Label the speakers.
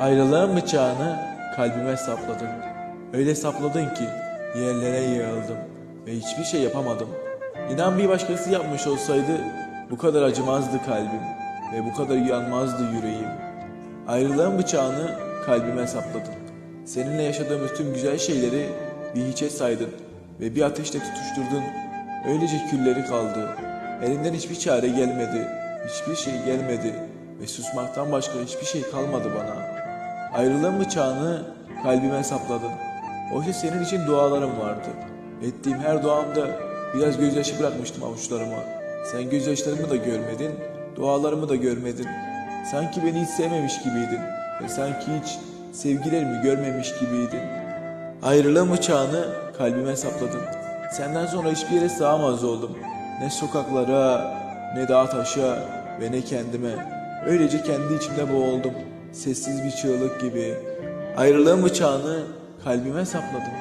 Speaker 1: Ayrılığın bıçağını kalbime sapladın. Öyle sapladın ki yerlere yığıldım ve hiçbir şey yapamadım. İnan bir başkası yapmış olsaydı bu kadar acımazdı kalbim ve bu kadar yanmazdı yüreğim. Ayrılığın bıçağını kalbime sapladın. Seninle yaşadığımız tüm güzel şeyleri bir hiçe saydın ve bir ateşle tutuşturdun. Öylece külleri kaldı. Elinden hiçbir çare gelmedi, hiçbir şey gelmedi ve susmaktan başka hiçbir şey kalmadı bana. Ayrılığın bıçağını kalbime sapladın. Oysa senin için dualarım vardı. Ettiğim her duamda biraz gözyaşı bırakmıştım avuçlarıma. Sen gözyaşlarımı da görmedin, dualarımı da görmedin. Sanki beni hiç sevmemiş gibiydin ve sanki hiç sevgilerimi görmemiş gibiydin. Ayrılığın bıçağını kalbime sapladın. Senden sonra hiçbir yere sığamaz oldum. Ne sokaklara, ne dağa taşa ve ne kendime. Öylece kendi içimde boğuldum. Sessiz bir çığlık gibi. Ayrılığın bıçağını kalbime sapladın.